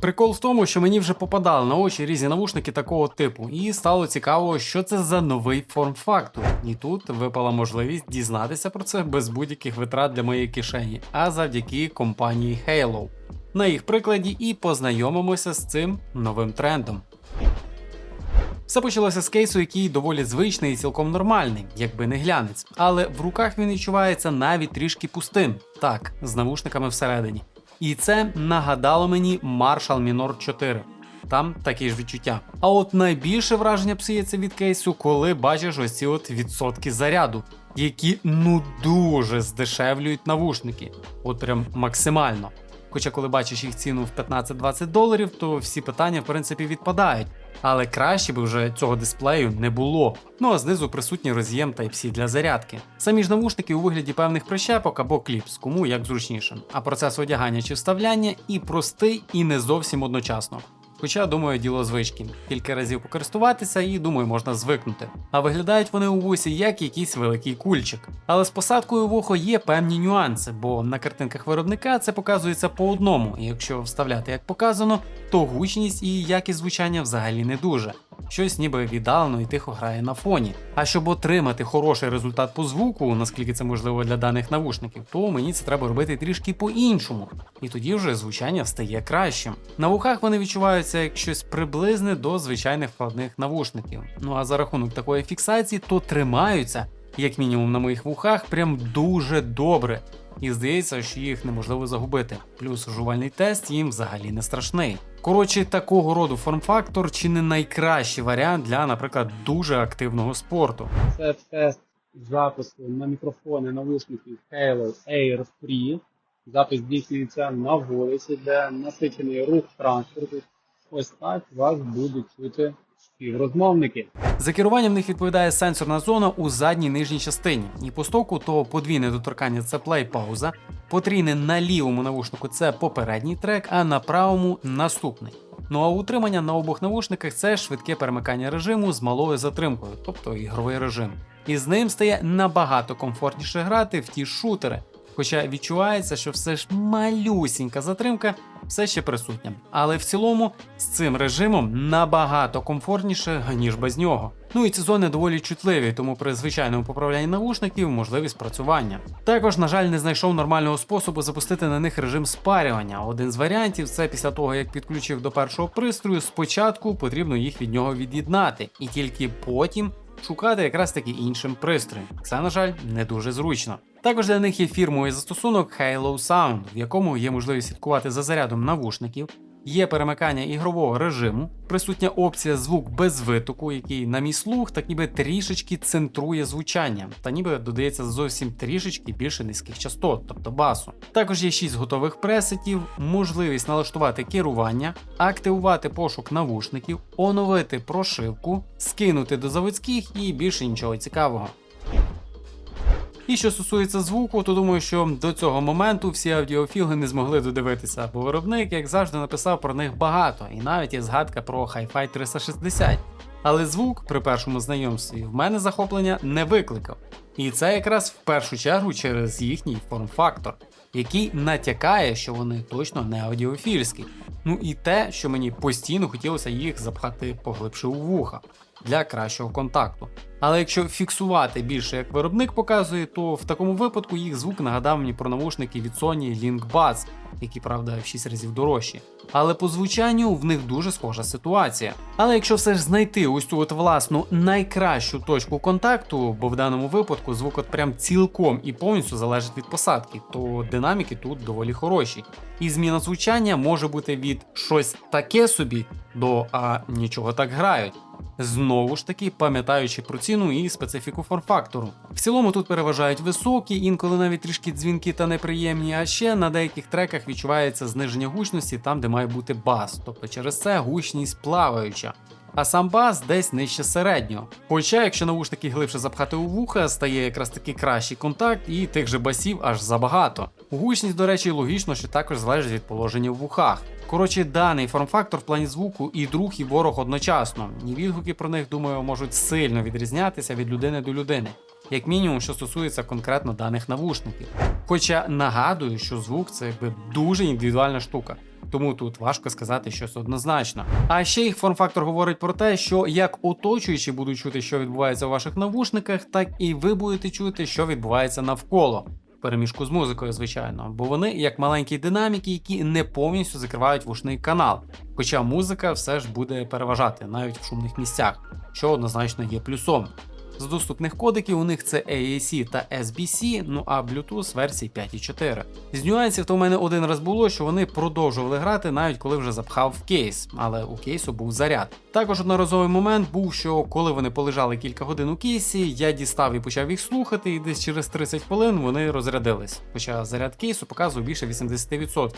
Прикол в тому, що мені вже попадали на очі різні навушники такого типу, і стало цікаво, що це за новий форм-фактор. І тут випала можливість дізнатися про це без будь-яких витрат для моєї кишені, а завдяки компанії Halo. На їх прикладі і познайомимося з цим новим трендом. Все почалося з кейсу, який доволі звичний і цілком нормальний, якби не глянець, але в руках він відчувається навіть трішки пустим, так, з навушниками всередині. І це нагадало мені Marshall Minor 4. Там такі ж відчуття. А от найбільше враження псується від кейсу, коли бачиш ось ці от відсотки заряду, які ну дуже здешевлюють навушники. От прям максимально. Хоча, коли бачиш їх ціну в 15-20 доларів, то всі питання в принципі відпадають. Але краще би вже цього дисплею не було. Ну а знизу присутній роз'єм Type-C для зарядки. Самі ж навушники у вигляді певних прищепок або кліпс, кому як зручніше. А процес одягання чи вставляння і простий, і не зовсім одночасно. Хоча, думаю, діло звички. Кілька разів покористуватися і думаю, можна звикнути. А виглядають вони у вусі як якийсь великий кульчик. Але з посадкою в ухо є певні нюанси, бо на картинках виробника це показується по одному, і якщо вставляти як показано, то гучність і якість звучання взагалі не дуже. Щось ніби віддалено і тихо грає на фоні. А щоб отримати хороший результат по звуку, наскільки це можливо для даних навушників, то мені це треба робити трішки по-іншому. І тоді вже звучання стає кращим. На вухах вони відчуваються як щось приблизне до звичайних вкладних навушників. Ну а за рахунок такої фіксації, то тримаються, як мінімум на моїх вухах, прям дуже добре. І здається, що їх неможливо загубити. Плюс жувальний тест їм взагалі не страшний. Коротше, такого роду форм-фактор чи не найкращий варіант для, наприклад, дуже активного спорту. Це тест запису на мікрофони навушників Halo Air Free. Запис здійснюється на вулиці, де насичений рух транспорту. Ось так вас будуть чути співрозмовники. За керуванням них відповідає сенсорна зона у задній нижній частині. І по стоку то подвійне доторкання це плей-пауза, потрійне на лівому навушнику це попередній трек, а на правому наступний. Ну а утримання на обох навушниках це швидке перемикання режиму з малою затримкою, тобто ігровий режим. І з ним стає набагато комфортніше грати в ті шутери. Хоча відчувається, що все ж малюсінька затримка все ще присутня. Але в цілому з цим режимом набагато комфортніше, ніж без нього. Ну і ці зони доволі чутливі, тому при звичайному поправлянні навушників можливість спрацювання. Також, на жаль, не знайшов нормального способу запустити на них режим спарювання. Один з варіантів це після того, як підключив до першого пристрою, спочатку потрібно їх від нього від'єднати, і тільки потім шукати якраз таки іншим пристроєм. Це, на жаль, не дуже зручно. Також для них є фірмовий застосунок Halo Sound, в якому є можливість слідкувати за зарядом навушників, є перемикання ігрового режиму, присутня опція звук без витоку, який, на мій слух, так ніби трішечки центрує звучання, та ніби додається зовсім трішечки більше низьких частот, тобто басу. Також є 6 готових пресетів, можливість налаштувати керування, активувати пошук навушників, оновити прошивку, скинути до заводських і більше нічого цікавого. І що стосується звуку, то думаю, що до цього моменту всі аудіофіли не змогли додивитися, бо виробник, як завжди, написав про них багато, і навіть є згадка про Hi-Fi 360. Але звук при першому знайомстві в мене захоплення не викликав. І це якраз в першу чергу через їхній форм-фактор, який натякає, що вони точно не аудіофільські. Ну і те, що мені постійно хотілося їх запхати поглибше у вуха для кращого контакту. Але якщо фіксувати більше, як виробник показує, то в такому випадку їх звук нагадав мені про навушники від Sony Link Buds, які, правда, в 6 разів дорожчі. Але по звучанню в них дуже схожа ситуація. Але якщо все ж знайти ось цю от власну найкращу точку контакту, бо в даному випадку звук от прям цілком і повністю залежить від посадки, то динаміки тут доволі хороші. І зміна звучання може бути від щось таке собі до а нічого так грають. Знову ж таки, пам'ятаючи про ціну і специфіку форм-фактору. В цілому тут переважають високі, інколи навіть трішки дзвінки та неприємні, а ще на деяких треках відчувається зниження гучності там, де має бути бас, тобто через це гучність плаваюча. А сам бас десь нижче середнього. Хоча, якщо навушники глибше запхати у вуха, стає якраз таки кращий контакт, і тих же басів аж забагато. Гучність, до речі, логічно, що також залежить від положення в вухах. Коротше, даний форм-фактор в плані звуку і друг, і ворог одночасно. І відгуки про них, думаю, можуть сильно відрізнятися від людини до людини, як мінімум, що стосується конкретно даних навушників. Хоча нагадую, що звук це якби дуже індивідуальна штука. Тому тут важко сказати щось однозначно. А ще їх форм-фактор говорить про те, що як оточуючі будуть чути, що відбувається у ваших навушниках, так і ви будете чути, що відбувається навколо. Переміжку з музикою, звичайно, бо вони як маленькі динаміки, які не повністю закривають вушний канал. Хоча музика все ж буде переважати навіть в шумних місцях, що однозначно є плюсом. З доступних кодеків у них це AAC та SBC, ну а Bluetooth версії 5.4. З нюансів то в мене один раз було, що вони продовжували грати навіть коли вже запхав в кейс, але у кейсу був заряд. Також одноразовий момент був, що коли вони полежали кілька годин у кейсі, я дістав і почав їх слухати, і десь через 30 хвилин вони розрядились. Хоча заряд кейсу показував більше 80%.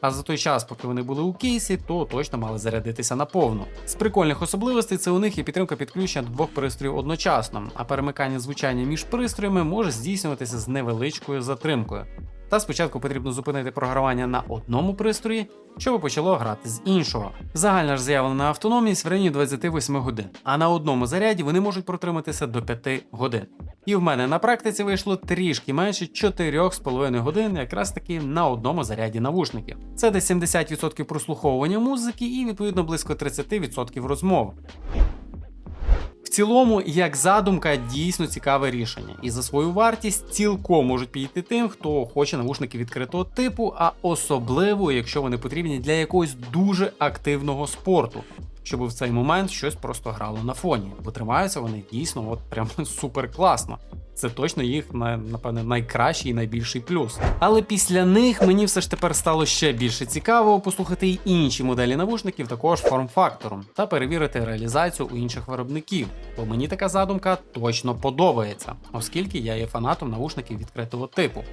А за той час, поки вони були у кейсі, то точно мали зарядитися наповну. З прикольних особливостей це у них є підтримка підключення двох пристроїв одночасно, а перемикання звучання між пристроями може здійснюватися з невеличкою затримкою. Та спочатку потрібно зупинити програвання на одному пристрої, щоб почало грати з іншого. Загальна ж заявлена автономність в районі 28 годин, а на одному заряді вони можуть протриматися до 5 годин. І в мене на практиці вийшло трішки менше 4,5 годин, якраз таки на одному заряді навушників. Це десь 70% прослуховування музики і відповідно близько 30% розмов. Цілому, як задумка, дійсно цікаве рішення, і за свою вартість цілком можуть підійти тим, хто хоче навушники відкритого типу, а особливо, якщо вони потрібні для якогось дуже активного спорту. Щоб в цей момент щось просто грало на фоні, бо тримаються вони дійсно от прям супер класно. Це точно їх напевне найкращий і найбільший плюс. Але після них мені все ж тепер стало ще більше цікаво послухати й інші моделі навушників, також форм-фактором, та перевірити реалізацію у інших виробників. Бо мені така задумка точно подобається, оскільки я є фанатом навушників відкритого типу.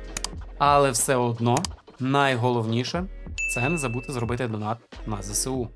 Але все одно найголовніше це не забути зробити донат на ЗСУ.